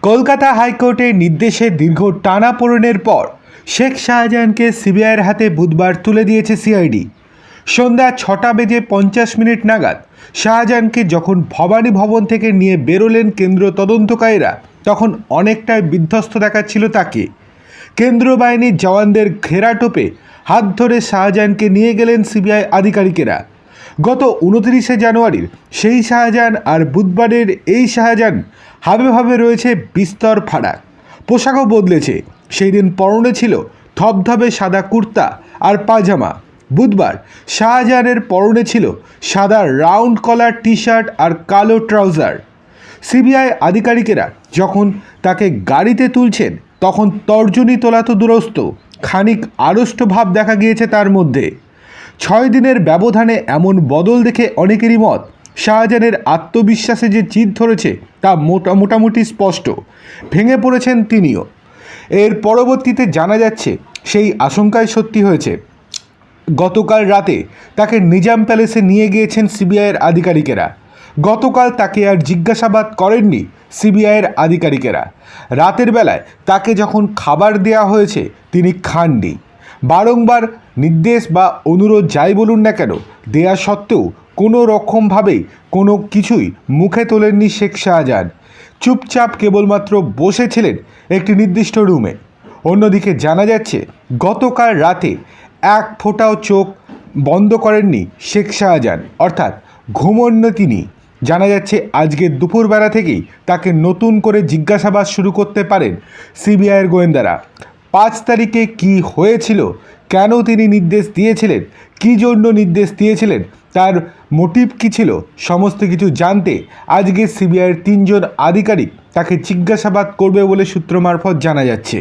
কলকাতা হাইকোর্টের নির্দেশে দীর্ঘ টানাপোড়েনের পর শেখ শাহজাহানকে সিবিআইয়ের হাতে বুধবার তুলে দিয়েছে সিআইডি। সন্ধ্যা ছটা বেজে পঞ্চাশ মিনিট নাগাদ শাহজাহানকে যখন ভবানী ভবন থেকে নিয়ে বেরোলেন কেন্দ্র তদন্তকারীরা, তখন অনেকটাই বিধ্বস্ত দেখাচ্ছিল তাকে। কেন্দ্রীয় বাহিনীর জওয়ানদের ঘেরা টোপে হাত ধরে শাহজাহানকে নিয়ে গেলেন সিবিআই আধিকারিকেরা। গত উনত্রিশে জানুয়ারির সেই শাহজাহান আর বুধবারের এই শাহজাহান হাবে ভাবে রয়েছে বিস্তর ফারাক পোশাকও বদলেছে। সেই দিন পরনে ছিল ধবধবে সাদা কুর্তা আর পাজামা। বুধবার শাহজাহানের পরনে ছিল সাদা রাউন্ড কলার টি শার্ট আর কালো ট্রাউজার। সিবিআই আধিকারিকেরা যখন তাকে গাড়িতে তুলছেন, তখন তর্জনী তোলা তো দুরস্ত। খানিক আড়ষ্ট ভাব দেখা গিয়েছে তার মধ্যে। ছয় দিনের ব্যবধানে এমন বদল দেখে অনেকেরই মত। শাহজাহানের আত্মবিশ্বাসে যে চিত ধরেছে, তা মোটা, মোটামুটি স্পষ্ট। ভেঙে পড়েছেন তিনিও। এর পরবর্তীতে জানা যাচ্ছে, সেই আশঙ্কায় সত্যি হয়েছে। গতকাল রাতে তাকে নিজাম প্যালেসে নিয়ে গিয়েছেন সিবিআইয়ের আধিকারিকেরা। গতকাল তাকে আর জিজ্ঞাসাবাদ করেননি সিবিআইয়ের আধিকারিকেরা। রাতের বেলায় তাকে যখন খাবার দেওয়া হয়েছে, তিনি খাননি। বারংবার নির্দেশ বা অনুরোধ যাই বলুন না কেন, দেয়া সত্ত্বেও কোনো রকমভাবেই কোনো কিছুই মুখে তোলেননি শেখ শাহজাহান। চুপচাপ কেবলমাত্র বসেছিলেন একটি নির্দিষ্ট রুমে। অন্যদিকে জানা যাচ্ছে, গতকাল রাতে এক ফোঁটাও চোখ বন্ধ করেননি শেখ শাহজাহান, অর্থাৎ ঘুমন্য তিনি। জানা যাচ্ছে, আজকে দুপুরবেলা থেকেই তাকে নতুন করে জিজ্ঞাসাবাদ শুরু করতে পারেন সিবিআইয়ের গোয়েন্দারা। পাঁচ তারিখে কি হয়েছিল? কেন তিনি নির্দেশ দিয়েছিলেন? কি জন্য নির্দেশ দিয়েছিলেন? তার মোটিভ কী ছিল? সমস্ত কিছু জানতে আজকে সিবিআইয়ের তিনজন আধিকারিক তাকে জিজ্ঞাসাবাদ করবে বলে সূত্র মারফত জানা যাচ্ছে।